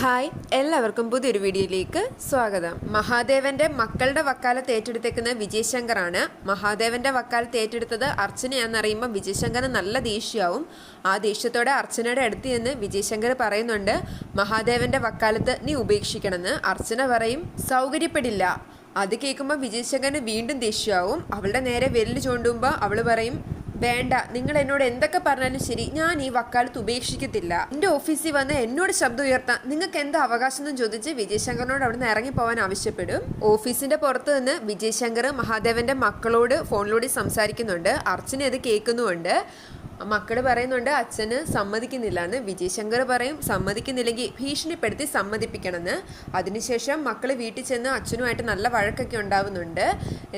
Hi എല്ലാവർക്കും പുതിയൊരു വീഡിയോയിലേക്ക് സ്വാഗതം. മഹാദേവന്റെ മക്കളുടെ വക്കാലത്ത് ഏറ്റെടുത്തേക്കുന്ന വിജയശങ്കറാണ്. മഹാദേവന്റെ വക്കാലത്ത് ഏറ്റെടുത്തത് അർച്ചനയാണെന്നറിയുമ്പോൾ വിജയശങ്കറിന് നല്ല ദേഷ്യമാവും. ആ ദേഷ്യത്തോടെ അർച്ചനയുടെ അടുത്ത് നിന്ന് വിജയശങ്കർ പറയുന്നുണ്ട് മഹാദേവന്റെ വക്കാലത്ത് നീ ഉപേക്ഷിക്കണമെന്ന്. അർച്ചന പറയും സൗകര്യപ്പെടില്ല. അത് കേൾക്കുമ്പോൾ വിജയശങ്കറിന് വീണ്ടും ദേഷ്യമാവും. അവളുടെ നേരെ വെല്ല് ചൂണ്ടുമ്പോൾ അവൾ പറയും വേണ്ട നിങ്ങൾ എന്നോട് എന്തൊക്കെ പറഞ്ഞാലും ശരി ഞാൻ ഈ വക്കാലത്ത് ഉപേക്ഷിക്കത്തില്ല. എന്റെ ഓഫീസിൽ വന്ന് എന്നോട് ശബ്ദം ഉയർത്താൻ നിങ്ങൾക്ക് എന്താ അവകാശം എന്ന് ചോദിച്ച് വിജയശങ്കറിനോട് അവിടുന്ന് ഇറങ്ങി പോകാൻ ആവശ്യപ്പെടും. ഓഫീസിന്റെ പുറത്ത് നിന്ന് വിജയശങ്കർ മഹാദേവന്റെ മക്കളോട് ഫോണിലൂടെ സംസാരിക്കുന്നുണ്ട്. അർച്ചന അത് കേൾക്കുന്നുണ്ട് മക്കൾ പറയുന്നുണ്ട് അച്ഛന് സമ്മതിക്കുന്നില്ല എന്ന്. വിജയശങ്കർ പറയും സമ്മതിക്കുന്നില്ലെങ്കിൽ ഭീഷണിപ്പെടുത്തി സമ്മതിപ്പിക്കണമെന്ന്. അതിനുശേഷം മക്കൾ വീട്ടിൽ ചെന്ന് അച്ഛനുമായിട്ട് നല്ല വഴക്കൊക്കെ ഉണ്ടാവുന്നുണ്ട്.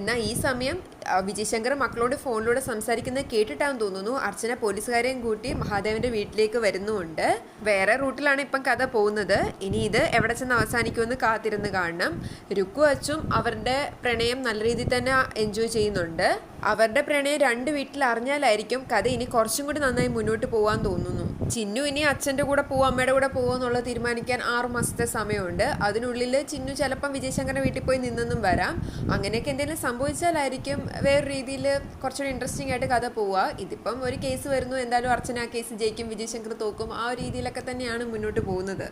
എന്നാൽ ഈ സമയം വിജയശങ്കർ മക്കളോട് ഫോണിലൂടെ സംസാരിക്കുന്നത് കേട്ടിട്ടാന്ന് തോന്നുന്നു. അർച്ചന പോലീസുകാരെയും കൂട്ടി മഹാദേവന്റെ വീട്ടിലേക്ക് വരുന്നുണ്ട് വേറെ റൂട്ടിലാണ് ഇപ്പം കഥ പോകുന്നത്. ഇനി ഇത് എവിടെ ചെന്ന് അവസാനിക്കുമെന്ന് കാത്തിരുന്ന് കാണണം. രുക്കു അച്ചും അവരുടെ പ്രണയം നല്ല രീതിയിൽ തന്നെ എൻജോയ് ചെയ്യുന്നുണ്ട്. അവരുടെ പ്രണയം രണ്ട് വീട്ടിൽ അറിഞ്ഞാലായിരിക്കും കഥ ഇനി കുറച്ചും കൂടി നന്നായി മുന്നോട്ട് പോകാൻ തോന്നുന്നു. ചിന്നു ഇനി അച്ഛന്റെ കൂടെ പോവോ അമ്മയുടെ കൂടെ പോവോ എന്നുള്ളത് തീരുമാനിക്കാൻ ആറു മാസത്തെ സമയമുണ്ട്. അതിനുള്ളിൽ ചിന്നു ചിലപ്പം വിജയശങ്കറിന്റെ വീട്ടിൽ പോയി നിന്നെന്നും വരാം. അങ്ങനെയൊക്കെ എന്തെങ്കിലും സംഭവിച്ചാലായിരിക്കും വേറെ രീതിയിൽ കുറച്ചുകൂടി ഇൻട്രസ്റ്റിംഗ് ആയിട്ട് കഥ പോവുക. ഇതിപ്പം ഒരു കേസ് വരുന്നു. എന്തായാലും അർച്ചന കേസ് ജയിക്കും വിജയശങ്കർ തോക്കും. ആ രീതിയിലൊക്കെ തന്നെയാണ് മുന്നോട്ട് പോകുന്നത്.